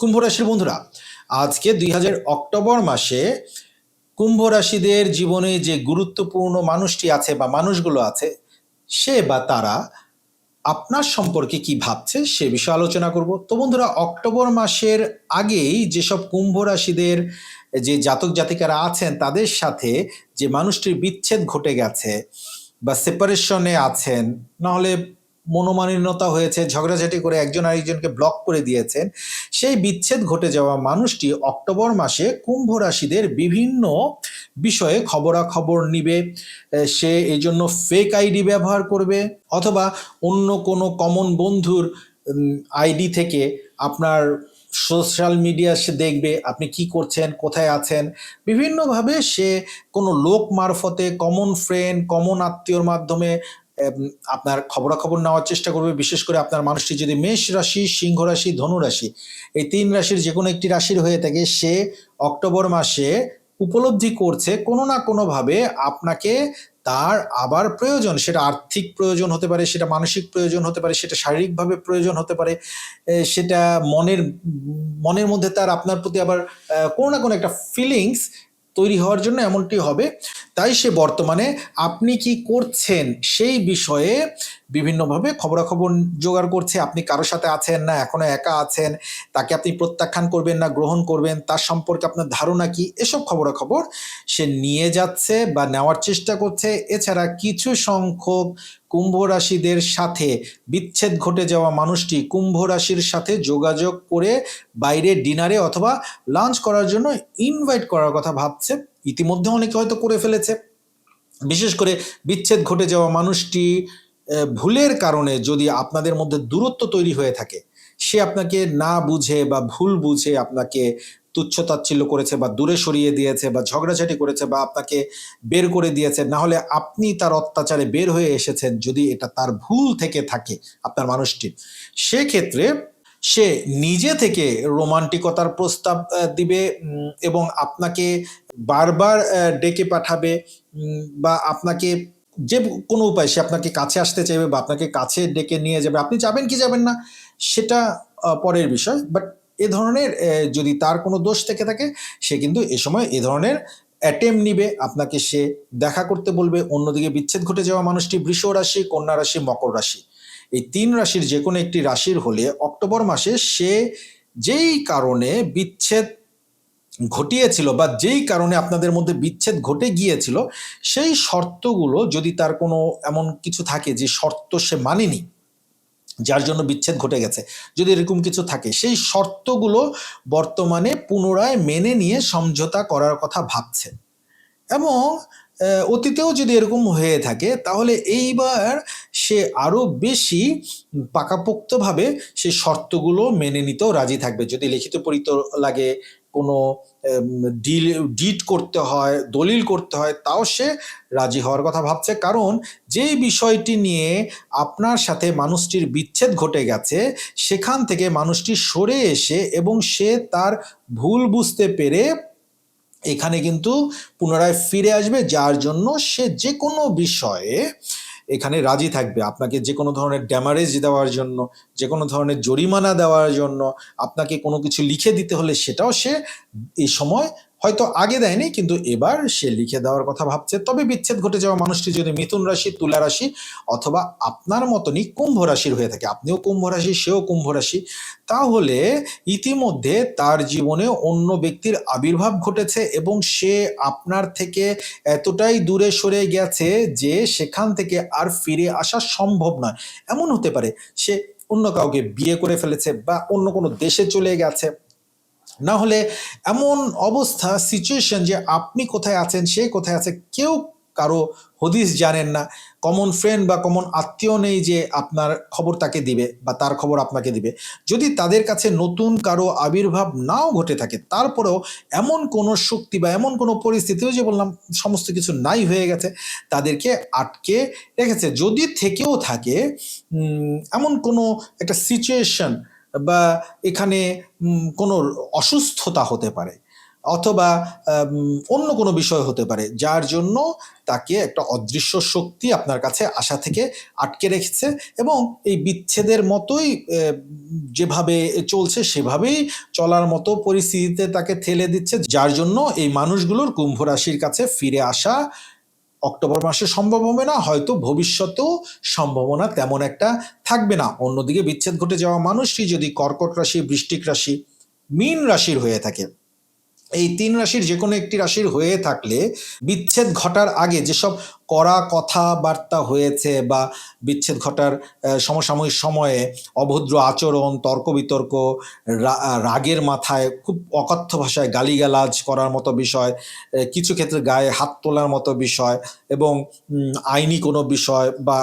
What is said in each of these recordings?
কুম্ভ রাশির বন্ধুরা, আজকে দুই অক্টোবর মাসে কুম্ভ রাশিদের জীবনে যে গুরুত্বপূর্ণ মানুষটি আছে বা মানুষগুলো আছে, সে বা তারা আপনার সম্পর্কে কি ভাবছে সে বিষয়ে আলোচনা করব। তো বন্ধুরা, অক্টোবর মাসের আগেই যেসব কুম্ভ রাশিদের যে জাতক জাতিকারা আছেন, তাদের সাথে যে মানুষটির বিচ্ছেদ ঘটে গেছে বা সেপারেশনে আছেন, নাহলে মনোমালিন্যতা হয়েছে, ঝগড়াঝাটি করে একজন আরেকজনকে ব্লক করে দিয়েছেন। সেই বিচ্ছেদ ঘটে যাওয়া মানুষটি অক্টোবর মাসে কুম্ভ রাশিদের বিভিন্ন বিষয়ে খবরাখবর নিবে সে এই জন্য ফেক আইডি ব্যবহার করবে অথবা অন্য কোনো কমন বন্ধুর আইডি থেকে আপনার সোশ্যাল মিডিয়া সে দেখবে আপনি কি করছেন, কোথায় আছেন। বিভিন্নভাবে সে কোনো লোক মারফতে কমন ফ্রেন্ড কমন আত্মীয়র মাধ্যমে আপনার খবরাখবর নেওয়ার চেষ্টা করবে, বিশেষ করে আপনার মানুষটি যদি মেষ রাশি, সিংহ রাশি, ধনু রাশি, এই তিন রাশির যে কোনো একটি রাশির হয়ে থাকে, সে অক্টোবর মাসে উপলব্ধি করছে কোনো না কোনোভাবে আপনাকে তার আবার প্রয়োজন, সেটা আর্থিক প্রয়োজন হতে পারে, সেটা মানসিক প্রয়োজন হতে পারে, সেটা শারীরিকভাবে প্রয়োজন হতে পারে সেটা মনের মনের মধ্যে তার আপনার প্রতি আবার কোনো না কোনো একটা ফিলিংস তৈরি হওয়ার জন্য এমনটি হবে। তাই সে বর্তমানে আপনি কি করছেন সেই বিষয়ে বিভিন্নভাবে খবরাখবর জোগাড় করছে। আপনি কারোর সাথে আছেন না, এখনও একা আছেন, তাকে আপনি প্রত্যাখ্যান করবেন না, গ্রহণ করবেন, তার সম্পর্কে আপনার ধারণা কি? এসব খবরাখবর সে নিয়ে যাচ্ছে বা নেওয়ার চেষ্টা করছে। এছাড়া কিছু সংখ্যক কুম্ভ রাশিদের সাথে বিচ্ছেদ ঘটে যাওয়া মানুষটি কুম্ভ রাশির সাথে যোগাযোগ করে বাইরে ডিনারে অথবা লাঞ্চ করার জন্য ইনভাইট করার কথা ভাবছে। ইতিমধ্যে অনেকে হয়তো করে ফেলেছে। বিশেষ করে বিচ্ছেদ ঘটে যাওয়া মানুষটি ভুলের কারণে যদি আপনাদের মধ্যে দূরত্ব তৈরি হয়ে থাকে, সে আপনাকে না বুঝে বা ভুল বুঝে আপনাকে তুচ্ছ তাচ্ছিল্য করেছে বা দূরে সরিয়ে দিয়েছে বা ঝগড়াঝাটি করেছে বা আপনাকে বের করে দিয়েছে, না হলে আপনি তার অত্যাচারে বের হয়ে এসেছেন যদি এটা তার ভুল থেকে থাকে আপনার মানুষটির। সেক্ষেত্রে সে নিজে থেকে রোমান্টিকতার প্রস্তাব দিবে এবং আপনাকে বারবার ডেকে পাঠাবে বা আপনাকে যে কোনো উপায়, সে আপনাকে কাছে আসতে চাইবে বা আপনাকে কাছে ডেকে নিয়ে যাবে। আপনি যাবেন কি যাবেন না, সেটা পরের বিষয়। বাট এ ধরনের যদি তার কোনো দোষ থেকে থাকে, সে কিন্তু এ সময় এ ধরনের অ্যাটেম নিবে। আপনাকে সে দেখা করতে বলবে। অন্যদিকে বিচ্ছেদ ঘটে যাওয়া মানুষটি বৃষ রাশি, কন্যা রাশি, মকর রাশি। এই তিন রাশির যে কোনো একটি রাশির হলে অক্টোবর মাসে সে যেই কারণে বিচ্ছেদ ঘটিয়েছিল বা যেই কারণে আপনাদের মধ্যে বিচ্ছেদ ঘটে গিয়েছিল, সেই শর্তগুলো যদি তার কোনো এমন কিছু থাকে যে শর্ত সে মানেনি, যার জন্য বিচ্ছেদ ঘটে গেছে, যদি এরকম কিছু থাকে, সেই শর্তগুলো বর্তমানে পুনরায় মেনে নিয়ে সমঝোতা করার কথা ভাবছে। এবং অতীতেও যদি এরকম হয়ে থাকে, তাহলে এইবার সে আরও বেশি পাকাপোক্তভাবে সেই শর্তগুলো মেনে নিতেও রাজি থাকবে। যদি লিখিত পরিত লাগে কোনো ডিল ডিট করতে হয়, দলিল করতে হয়, তাও সে রাজি হওয়ার কথা ভাবছে। কারণ যেই বিষয়টি নিয়ে আপনার সাথে মানুষটির বিচ্ছেদ ঘটে গেছে, সেখান থেকে মানুষটি সরে এসে এবং সে তার ভুল বুঝতে পেরে এখানে কিন্তু পুনরায় ফিরে আসবে, যার জন্য সে যে কোনো বিষয়ে এখানে রাজি থাকবে। আপনাকে যে কোনো ধরনের ড্যামারেজ দেওয়ার জন্য, যে কোনো ধরনের জরিমানা দেওয়ার জন্য, আপনাকে কোনো কিছু লিখে দিতে হলে সেটাও সে এই সময় হয়তো আগে দেয়নি, কিন্তু এবার সে লিখে দেওয়ার কথা ভাবছে। তবে বিচ্ছেদ ঘটে যাওয়া মানুষটি যদি মিথুন রাশি, তুলা রাশি অথবা আপনার মতনই কুম্ভ রাশির হয়ে থাকে, আপনিও কুম্ভ রাশি, সেও কুম্ভ রাশি, তাহলে ইতিমধ্যে তার জীবনে অন্য ব্যক্তির আবির্ভাব ঘটেছে এবং সে আপনার থেকে এতটাই দূরে সরে গেছে যে সেখান থেকে আর ফিরে আসা সম্ভব নয়। এমন হতে পারে, সে অন্য কাউকে বিয়ে করে ফেলেছে বা অন্য কোনো দেশে চলে গেছে না হলে এমন অবস্থা সিচুয়েশন যে আপনি কোথায় আছেন, সে কোথায় আছে, কেউ কারও হদিস জানেন না। কমন ফ্রেন্ড বা কমন আত্মীয় নেই যে আপনার খবর তাকে দিবে বা তার খবর আপনাকে দিবে। যদি তাদের কাছে নতুন কারও আবির্ভাব নাও ঘটে থাকে, তারপরেও এমন কোনো শক্তি বা এমন কোনো পরিস্থিতিও যে বললাম, সমস্ত কিছু নাই হয়ে গেছে, তাদেরকে আটকে রেখেছে। যদি থেকেও থাকে এমন কোনো একটা সিচুয়েশন বা এখানে কোনো অসুস্থতা হতে পারে অথবা অন্য কোনো বিষয় হতে পারে, যার জন্য তাকে একটা অদৃশ্য শক্তি আপনার কাছে আশা থেকে আটকে রেখেছে এবং এই বিচ্ছেদের মতোই যেভাবে চলছে সেভাবেই চলার মতো পরিস্থিতিতে তাকে ঠেলে দিচ্ছে, যার জন্য এই মানুষগুলোর কুম্ভ রাশির কাছে ফিরে আসা অক্টোবর মাসে সম্ভব হবে না, হয়তো ভবিষ্যতেও সম্ভাবনা তেমন একটা থাকবে না। অন্যদিকে বিচ্ছেদ ঘটে যাওয়া মানুষটি যদি কর্কট রাশি, বৃষ্টিক রাশি, মীন রাশির হয়ে থাকে। এই তিন রাশির যে কোনো একটি রাশির হয়ে থাকলে বিচ্ছেদ ঘটার আগে যেসব কড়া কথাবার্তা হয়েছে বা বিচ্ছেদ ঘটার সমসাময়িক সময়ে অভদ্র আচরণ তর্ক বিতর্ক রাগের মাথায় খুব অকথ্য ভাষায় গালিগালাজ করার মতো বিষয় কিছু ক্ষেত্রে গায়ে হাত তোলার মতো বিষয় এবং আইনি কোনো বিষয় বা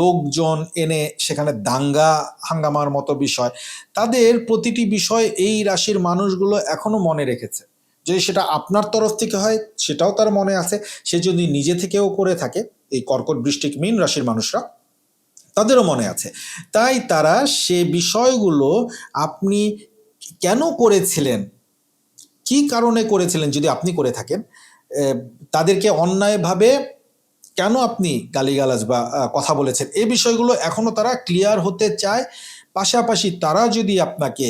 লোকজন এনে সেখানে দাঙ্গা হাঙ্গামার মতো বিষয়, তাদের প্রতিটি বিষয় এই রাশির মানুষগুলো এখনও মনে রেখেছে। যদি সেটা আপনার তরফ থেকে হয়, সেটাও তার মনে আছে। সে যদি নিজে থেকেও করে থাকে, এই কর্কট বৃষ্টিক মীন রাশির মানুষরা, তাদেরও মনে আছে। তাই তারা সে বিষয়গুলো আপনি কেন করেছিলেন? কি কারণে করেছিলেন যদি আপনি করে থাকেন? তাদেরকে অন্যায়ভাবে কেন আপনি গালিগালাজ বা কথা বলেছেন? এই বিষয়গুলো এখনও তারা ক্লিয়ার হতে চায়। পাশাপাশি তারা যদি আপনাকে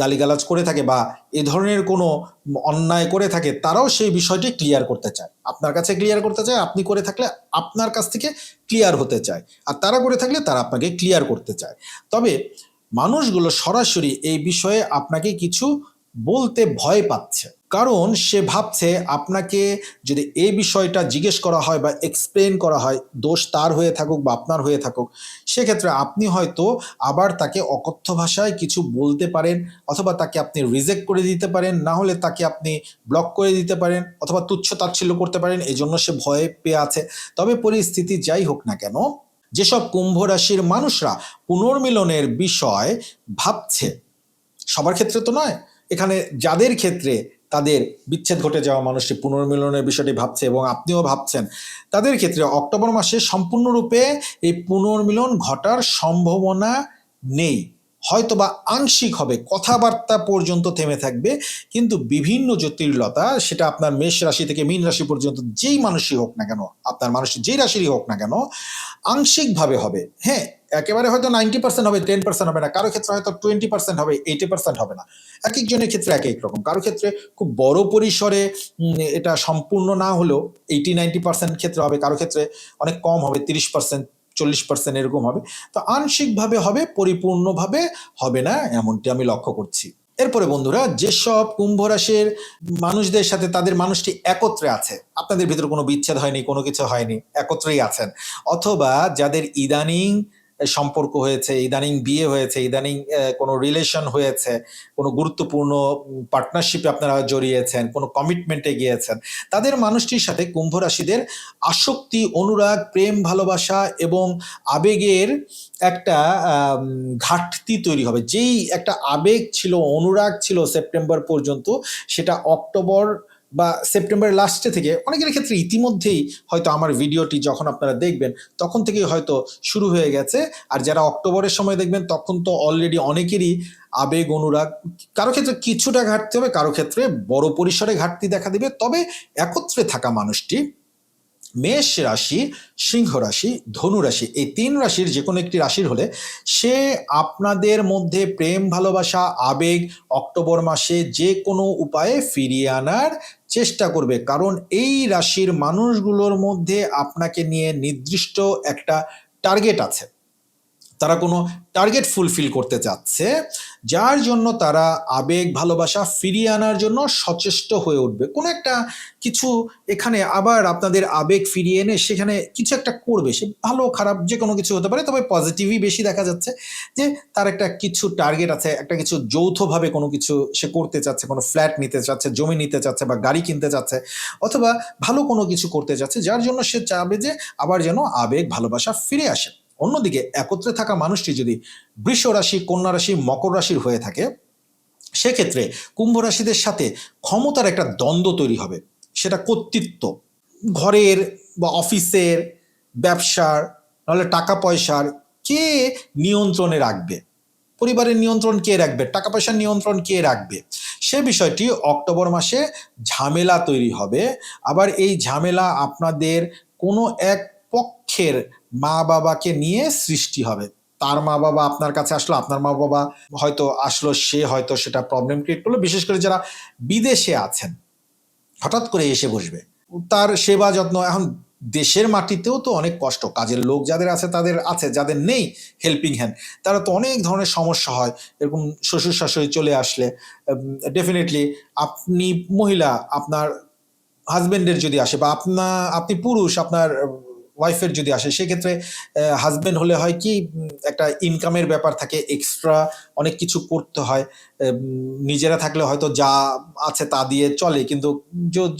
গালিগালাজ করে থাকে বা এ ধরনের কোনো অন্যায় করে থাকে, তারাও সেই বিষয়টি ক্লিয়ার করতে চায়। আপনার কাছে ক্লিয়ার করতে চায়, আপনি করে থাকলে আপনার কাছ থেকে ক্লিয়ার হতে চায়। আর তারা করে থাকলে তারা আপনাকে ক্লিয়ার করতে চায়। তবে মানুষগুলো সরাসরি এই বিষয়ে আপনাকে কিছু বলতে ভয় পাচ্ছে। কারণ সে ভাবছে আপনাকে যদি এই বিষয়টা জিজ্ঞেস করা হয় বা এক্সপ্লেন করা হয়, দোষ তার হয়ে থাকুক বা আপনার হয়ে থাকুক, সেক্ষেত্রে আপনি হয়তো আবার তাকে অকথ্য ভাষায় কিছু বলতে পারেন অথবা তাকে আপনি রিজেক্ট করে দিতে পারেন, না হলে তাকে আপনি ব্লক করে দিতে পারেন অথবা তুচ্ছ তাচ্ছিল্য করতে পারেন এই জন্য সে ভয়ে পেয়ে আছে। তবে পরিস্থিতি যাই হোক না কেন, যেসব কুম্ভ রাশির মানুষরা পুনর্মিলনের বিষয় ভাবছে, সবার ক্ষেত্রে তো নয় এখানে যাদের ক্ষেত্রে তাদের বিচ্ছেদ ঘটে যাওয়া মানুষটি পুনর্মিলনের বিষয়টি ভাবছে এবং আপনিও ভাবছেন, তাদের ক্ষেত্রে অক্টোবর মাসে সম্পূর্ণরূপে এই পুনর্মিলন ঘটার সম্ভাবনা নেই। হয়তো বা আংশিক হবে, কথাবার্তা পর্যন্ত থেমে থাকবে, কিন্তু বিভিন্ন জটিলতা, সেটা আপনার মেষ রাশি থেকে মীন রাশি পর্যন্ত যেই মানুষই হোক না কেন, আপনার মানুষ যেই রাশিরই হোক না কেন, আংশিকভাবে হবে। হ্যাঁ একেবারে হয়তো নাইনটি পার্সেন্ট হবে টেন পার্সেন্ট হবে না। কারও ক্ষেত্রে হয়তো টোয়েন্টি পার্সেন্ট হবে এইটি পার্সেন্ট হবে না। এক একজনের ক্ষেত্রে এক এক রকম। কারও ক্ষেত্রে খুব বড় পরিসরে এটা সম্পূর্ণ না হলেও এইটি নাইনটি পার্সেন্ট ক্ষেত্রে হবে, কারও ক্ষেত্রে অনেক কম হবে, তিরিশ পার্সেন্ট চল্লিশ পার্সেন্ট এরকম হবে। তো আংশিকভাবে হবে, পরিপূর্ণভাবে হবে না এমনটি আমি লক্ষ্য করছি। এরপরে বন্ধুরা, যেসব কুম্ভ রাশির মানুষদের সাথে তাদের মানুষটি একত্রে আছে, আপনাদের ভিতরে কোনো বিচ্ছেদ হয়নি, কোনো কিছু হয়নি, একত্রেই আছেন। অথবা যাদের ইদানিং সম্পর্ক হয়েছে, ইদানিং বিয়ে হয়েছে, ইদানিং কোনো রিলেশন হয়েছে, কোনো গুরুত্বপূর্ণ পার্টনারশিপে আপনারা জড়িয়েছেন, কোনো কমিটমেন্টে গিয়েছেন। তাদের মানুষটির সাথে কুম্ভ রাশিদের আসক্তি, অনুরাগ, প্রেম, ভালোবাসা এবং আবেগের একটা ঘাটতি তৈরি হবে। যেই একটা আবেগ ছিল, অনুরাগ ছিল সেপ্টেম্বর পর্যন্ত, সেটা অক্টোবর বা সেপ্টেম্বরের লাস্টে থেকে অনেকের ক্ষেত্রে ইতিমধ্যেই হয়তো আমার ভিডিওটি যখন আপনারা দেখবেন, তখন থেকেই হয়তো শুরু হয়ে গেছে। আর যারা অক্টোবরের সময় দেখবেন, তখন তো অলরেডি অনেকেরই আবেগ, অনুরাগ, কারও ক্ষেত্রে কিছুটা ঘাটতে হবে, কারও ক্ষেত্রে বড় পরিসরে ঘাটতি দেখা দেবে। তবে একত্রে থাকা মানুষটি মেষ রাশি, সিংহ রাশি, ধনু রাশি, এই তিন রাশির যে কোনো একটি রাশির হলে সে আপনাদের মধ্যে প্রেম, ভালোবাসা, আবেগ অক্টোবর মাসে যে কোনো উপায়ে ফিরিয়ে আনার চেষ্টা করবে। কারণ এই রাশির মানুষগুলোর মধ্যে আপনাকে নিয়ে নির্দিষ্ট একটা টার্গেট আছে। তারা কোনো টার্গেট ফুলফিল করতে চাচ্ছে। যার জন্য তারা আবেগ, ভালোবাসা ফিরিয়ে আনার জন্য সচেষ্ট হয়ে উঠবে। কোনো একটা কিছু এখানে আবার আপনাদের আবেগ ফিরিয়ে এনে সেখানে কিছু একটা করবে। সে ভালো, খারাপ যে কোনো কিছু হতে পারে, তবে পজিটিভই বেশি দেখা যাচ্ছে যে তার একটা কিছু টার্গেট আছে, একটা কিছু যৌথভাবে কোনো কিছু সে করতে চাচ্ছে, কোনো ফ্ল্যাট নিতে চাচ্ছে, জমি নিতে চাচ্ছে বা গাড়ি কিনতে চাচ্ছে, অথবা ভালো কোনো কিছু করতে চাচ্ছে, যার জন্য সে চাবে যে আবার যেন আবেগ, ভালোবাসা ফিরে আসে। অন্যদিকে একত্রে থাকা মানুষটি যদি বৃষ রাশি, কন্যা রাশি, মকর রাশির হয়ে থাকে, সেক্ষেত্রে কুম্ভ রাশিদের সাথে ক্ষমতার একটা দ্বন্দ্ব তৈরি হবে। সেটা কর্তৃত্ব। ঘরের বা অফিসের ব্যবসার, নাহলে টাকা পয়সার কে নিয়ন্ত্রণে রাখবে? পরিবারের নিয়ন্ত্রণ কে রাখবে? টাকা পয়সার নিয়ন্ত্রণ কে রাখবে? সে বিষয়টি অক্টোবর মাসে ঝামেলা তৈরি হবে। আবার এই ঝামেলা আপনাদের কোনো এক পক্ষের মা বাবাকে নিয়ে সৃষ্টি হবে। তার মা বাবা আপনার কাছে আসলো, আপনার মা বাবা হয়তো আসলো, সে হয়তো সেটা প্রবলেম ক্রিয়েট করল। বিশেষ করে যারা বিদেশে আছেন, হঠাৎ করে এসে বসবে। তার সেবা যত্ন, এখন দেশের মাটিতেও তো অনেক কষ্ট। কাজের লোক যাদের আছে, তাদের আছে, যাদের নেই হেল্পিং হ্যান্ড তারা তো অনেক ধরনের সমস্যা হয়। এরকম শ্বশুর শাশুড়ি চলে আসলে ডেফিনেটলি আপনি মহিলা, আপনার হাজবেন্ডের যদি আসে বা আপনা, আপনি পুরুষ, আপনার ওয়াইফের যদি আসে, সেক্ষেত্রে হাজব্যান্ড হলে হয় কি একটা ইনকামের ব্যাপার থাকে এক্সট্রা অনেক কিছু করতে হয় নিজেরা থাকলে হয়তো যা আছে তা দিয়ে চলে, কিন্তু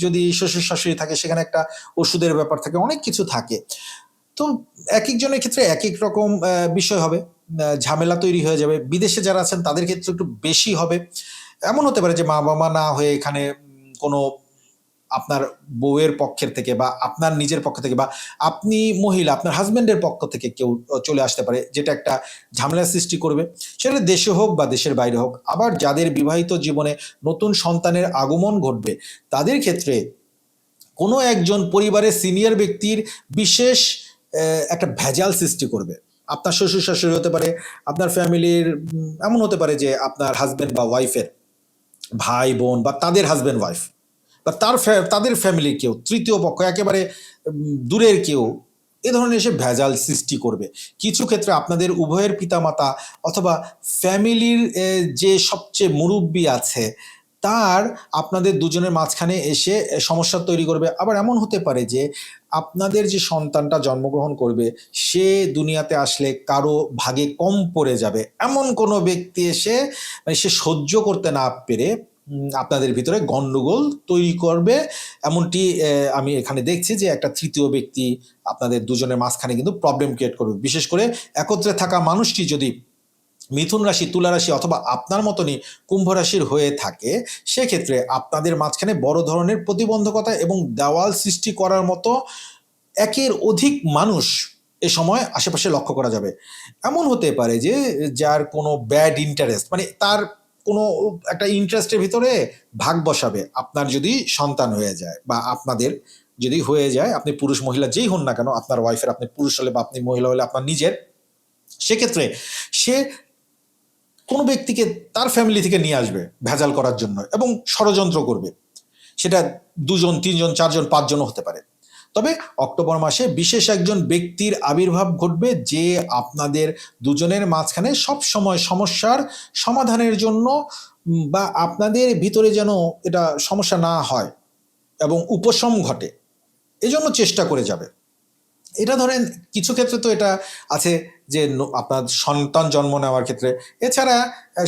যদি শ্বশুর শাশুড়ি থাকে, সেখানে একটা ওষুধের ব্যাপার থাকে, অনেক কিছু থাকে। তো এক একজনের ক্ষেত্রে এক এক রকম বিষয় হবে ঝামেলা তৈরি হয়ে যাবে। বিদেশে যারা আছেন, তাদের ক্ষেত্রে একটু বেশি হবে। এমন হতে পারে যে মা বাবা না হয়ে এখানে কোনো আপনার বউয়ের পক্ষের থেকে বা আপনার নিজের পক্ষ থেকে বা আপনি মহিলা, আপনার হাজব্যান্ডের পক্ষ থেকে কেউ চলে আসতে পারে, যেটা একটা ঝামেলা সৃষ্টি করবে। সেটা দেশে হোক বা দেশের বাইরে হোক, আবার যাদের বিবাহিত জীবনে নতুন সন্তানের আগমন ঘটবে, তাদের ক্ষেত্রে কোনো একজন পরিবারের সিনিয়র ব্যক্তির বিশেষ একটা ভেজাল সৃষ্টি করবে। আপনার শ্বশুর শাশুড়ি হতে পারে, আপনার ফ্যামিলির এমন হতে পারে যে আপনার হাজব্যান্ড বা ওয়াইফের ভাই, বোন বা তাদের হাজব্যান্ড ওয়াইফ তার তাদের ফ্যামিলির কেউ, তৃতীয় পক্ষ, একেবারে দূরের কেউ, এ ধরনের এসে ভেজাল সৃষ্টি করবে। কিছু ক্ষেত্রে আপনাদের উভয়ের পিতামাতা অথবা ফ্যামিলির যে সবচেয়ে মুরব্বী আছে, তার আপনাদের দুজনের মাঝখানে এসে সমস্যা তৈরি করবে। আবার এমন হতে পারে যে, আপনাদের যে সন্তানটা জন্মগ্রহণ করবে, সে দুনিয়াতে আসলে কারও ভাগে কম পড়ে যাবে। এমন কোনো ব্যক্তি এসে মানে সে সহ্য করতে না পেরে আপনাদের ভিতরে গন্ডগোল তৈরি করবে। এমনটি আমি এখানে দেখছি যে একটা তৃতীয় ব্যক্তি আপনাদের দুজনের মাঝখানে কিন্তু প্রবলেম ক্রিয়েট করবে। বিশেষ করে একত্রে থাকা মানুষটি যদি মিথুন রাশি, তুলা রাশি অথবা আপনার মতনই কুম্ভ রাশির হয়ে থাকে, সেক্ষেত্রে আপনাদের মাঝখানে বড় ধরনের প্রতিবন্ধকতা এবং দেওয়াল সৃষ্টি করার মতো একের অধিক মানুষ এ সময় আশেপাশে লক্ষ্য করা যাবে। এমন হতে পারে যে, যার কোনো ব্যাড ইন্টারেস্ট মানে তার কোনো একটা ইন্টারেস্টের ভিতরে ভাগ বসাবে। আপনার যদি সন্তান হয়ে যায় বা আপনাদের যদি হয়ে যায়, আপনি পুরুষ মহিলা যেই হন না কেন, আপনার ওয়াইফের আপনি পুরুষ হলে বা আপনি মহিলা হলে আপনার নিজের, সেক্ষেত্রে সে কোনো ব্যক্তিকে তার ফ্যামিলি থেকে নিয়ে আসবে ভেজাল করার জন্য এবং ষড়যন্ত্র করবে। সেটা দুজন, তিনজন, চারজন, পাঁচজনও হতে পারে। তবে অক্টোবর মাসে বিশেষ একজন ব্যক্তির আবির্ভাব ঘটবে যে আপনাদের দুজনের মাঝখানে সব সময় সমস্যার সমাধানের জন্য বা আপনাদের ভিতরে যেন এটা সমস্যা না হয় এবং উপশম ঘটে, এজন্য চেষ্টা করে যাবে। এটা ধরেন, কিছু ক্ষেত্রে তো এটা আছে যে আপনার সন্তান জন্ম নেওয়ার ক্ষেত্রে। এছাড়া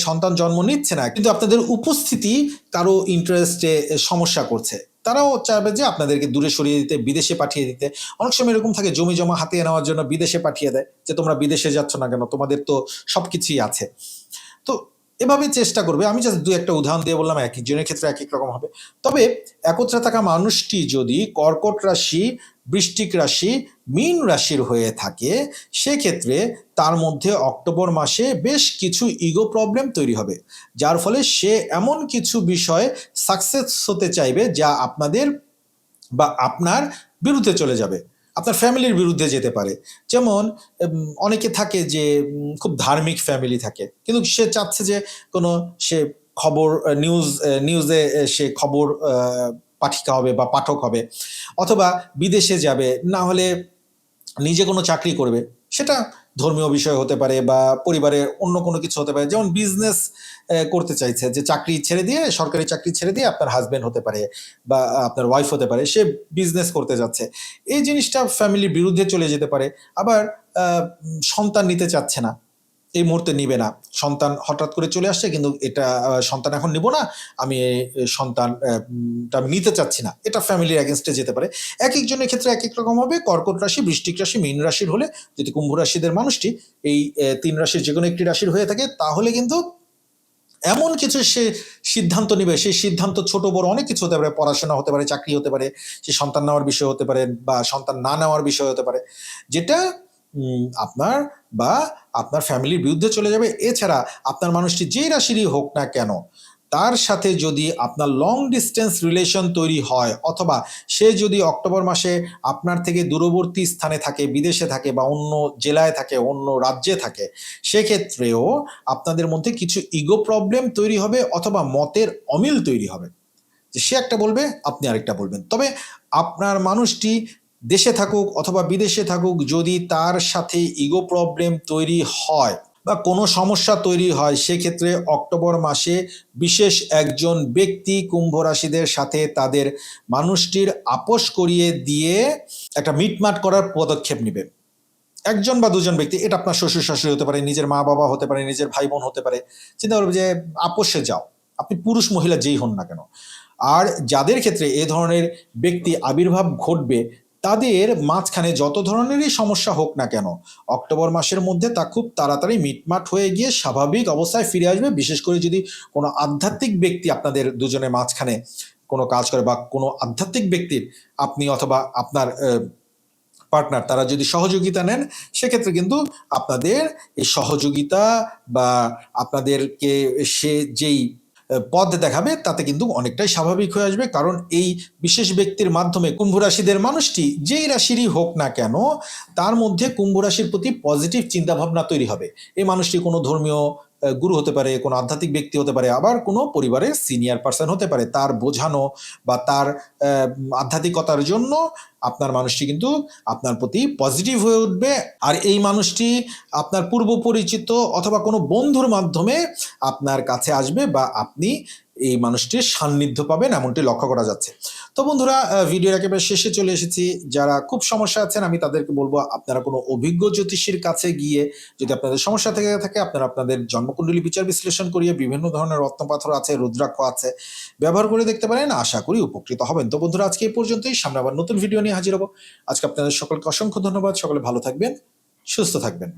সন্তান জন্ম নিচ্ছে না, কিন্তু আপনাদের উপস্থিতি কারও ইন্টারেস্টে সমস্যা করছে। তারাও চাইবে যে আপনাদেরকে দূরে সরিয়ে দিতে, বিদেশে পাঠিয়ে দিতে। অনেক সময় এরকম থাকে, জমি জমা হাতিয়ে নেওয়ার জন্য বিদেশে পাঠিয়ে দেয় যে, তোমরা বিদেশে যাচ্ছ না কেন? তোমাদের তো সব কিছুই আছে। তো এভাবে চেষ্টা করবে। আমি জাস্ট দু একটা উদাহরণ দিয়ে বললাম এক একজনের ক্ষেত্রে এক এক রকম হবে। তবে একত্রে থাকা মানুষটি যদি কর্কট রাশি বৃষ্টিক রাশি মীন রাশির হয়ে থাকে, সেক্ষেত্রে তার মধ্যে অক্টোবর মাসে বেশ কিছু ইগো প্রবলেম তৈরি হবে, যার ফলে সে এমন কিছু বিষয়ে সাকসেস হতে চাইবে যা আপনাদের বা আপনার বিরুদ্ধে চলে যাবে, আপনার ফ্যামিলির বিরুদ্ধে যেতে পারে। যেমন অনেকে থাকে যে খুব ধার্মিক ফ্যামিলি থাকে, কিন্তু সে চাচ্ছে যে কোনো সে খবর নিউজ নিউজে সে খবর পাঠিকা হবে বা পাঠক হবে, অথবা বিদেশে যাবে, না হলে নিজে কোনো চাকরি করবে, সেটা ধর্মীয় বিষয় হতে পারে বা পরিবারের অন্য কোনো কিছু হতে পারে। যেমন বিজনেস করতে চাইছে যে চাকরি ছেড়ে দিয়ে, সরকারি চাকরি ছেড়ে দিয়ে আপনার হাজব্যান্ড হতে পারে বা আপনার ওয়াইফ হতে পারে, সে বিজনেস করতে যাচ্ছে। এই জিনিসটা ফ্যামিলির বিরুদ্ধে চলে যেতে পারে, আবার সন্তান নিতে চাচ্ছে না। এই মুহূর্তে নিবে না। সন্তান হঠাৎ করে চলে আসছে, কিন্তু এটা সন্তান এখন নিব না। আমি সন্তান আমি নিতে চাচ্ছি না। এটা ফ্যামিলির অ্যাগেনস্টে যেতে পারে। এক একজনের ক্ষেত্রে এক এক রকম হবে। কর্কট রাশি, বৃষ্টিক রাশি, মীন রাশির হলে যদি কুম্ভ রাশিদের মানুষটি এই তিন রাশির যে কোনো একটি রাশির হয়ে থাকে, তাহলে কিন্তু এমন কিছু সে সিদ্ধান্ত নেবে। সেই সিদ্ধান্ত ছোট, বড় অনেক কিছু হতে পারে। পড়াশোনা হতে পারে, চাকরি হতে পারে, সে সন্তান নেওয়ার বিষয় হতে পারে বা সন্তান না নেওয়ার বিষয় হতে পারে। যেটা আপনার বা আপনার ফ্যামিলির বিরুদ্ধে চলে যাবে। এছাড়া আপনার মানুষটি যেই রাশিরই হোক না কেন, তার সাথে যদি আপনার লং ডিস্টেন্স রিলেশন তৈরি হয়, অথবা সে যদি অক্টোবর মাসে আপনার থেকে দূরবর্তী স্থানে থাকে, বিদেশে থাকে বা অন্য জেলায় থাকে, অন্য রাজ্যে থাকে, সেক্ষেত্রেও আপনাদের মধ্যে কিছু ইগো প্রবলেম তৈরি হবে অথবা মতের অমিল তৈরি হবে। যে সে একটা বলবে, আপনি আরেকটা বলবেন। তবে আপনার মানুষটি দেশে থাকুক অথবা বিদেশে থাকুক, যদি তার সাথে ইগো প্রবলেম তৈরি হয় বা কোনো সমস্যা তৈরি হয়, সেক্ষেত্রে অক্টোবর মাসে বিশেষ একজন ব্যক্তি কুম্ভ রাশিদের সাথে তাদের মানুষটির আপোষ করিয়ে দিয়ে একটা মিটমাট করার পদক্ষেপ নেবে। একজন বা দুজন ব্যক্তি, এটা আপনার শ্বশুর শাশুড়ি হতে পারে, নিজের মা বাবা হতে পারে, নিজের ভাই বোন হতে পারে, চিন্তা করবে যে আপোষে যাও, আপনি পুরুষ মহিলা যেই হন না কেন। আর যাদের ক্ষেত্রে এ ধরনের ব্যক্তি আবির্ভাব ঘটবে তাদের মাঝখানে যত ধরনেরই সমস্যা হোক না কেন, অক্টোবর মাসের মধ্যে তা খুব তাড়াতাড়ি মিটমাট হয়ে গিয়ে স্বাভাবিক অবস্থায় ফিরে আসবে। বিশেষ করে যদি কোনো আধ্যাত্মিক ব্যক্তি আপনাদের দুজনের মাঝখানে কোনো কাজ করে বা কোনো আধ্যাত্মিক ব্যক্তির আপনি অথবা আপনার পার্টনার তারা যদি সহযোগিতা নেন, সেক্ষেত্রে কিন্তু আপনাদের এই সহযোগিতা বা আপনাদেরকে সে যেই পথ দেখাবে, তাতে কিন্তু অনেকটাই স্বাভাবিক হয়ে আসবে। কারণ এই বিশেষ ব্যক্তির মাধ্যমে কুম্ভ রাশিদের মানুষটি যেই রাশিরই হোক না কেন, তার মধ্যে কুম্ভ রাশির প্রতি পজিটিভ চিন্তাভাবনা তৈরি হবে। এই মানুষটি কোনো ধর্মীয় গুরু হতে পারে, কোনো আধ্যাত্মিক ব্যক্তি হতে পারে, আবার কোনো পরিবারের সিনিয়র পার্সন হতে পারে। তার বোঝানো বা তার আধ্যাত্মিকতার জন্য আপনার মানুষটি কিন্তু আপনার প্রতি পজিটিভ হয়ে উঠবে। আর এই মানুষটি আপনার পূর্ব পরিচিত অথবা কোনো বন্ধুর মাধ্যমে আপনার কাছে আসবে বা আপনি এই মানুষটির সান্নিধ্য পাবেন এমনটি লক্ষ্য করা যাচ্ছে। তো বন্ধুরা ভিডিওর একেবারে শেষে চলে এসেছি। যারা খুব সমস্যা আছেন, আমি তাদেরকে বলব, আপনারা কোনো অভিজ্ঞ জ্যোতিষীর কাছে গিয়ে যদি আপনাদের সমস্যা থেকে থাকে, আপনারা আপনাদের জন্মকুণ্ডলী বিচার বিশ্লেষণ করিয়ে বিভিন্ন ধরনের রত্নপাথর আছে, রুদ্রাক্ষ আছে, ব্যবহার করে দেখতে পারেন। আশা করি উপকৃত হবেন। তো বন্ধুরা, আজকে এই পর্যন্তই। সামনে আবার নতুন ভিডিও নিয়ে হাজির হব। আজকে আপনাদের সকলকে অসংখ্য ধন্যবাদ। সকলে ভালো থাকবেন, সুস্থ থাকবেন।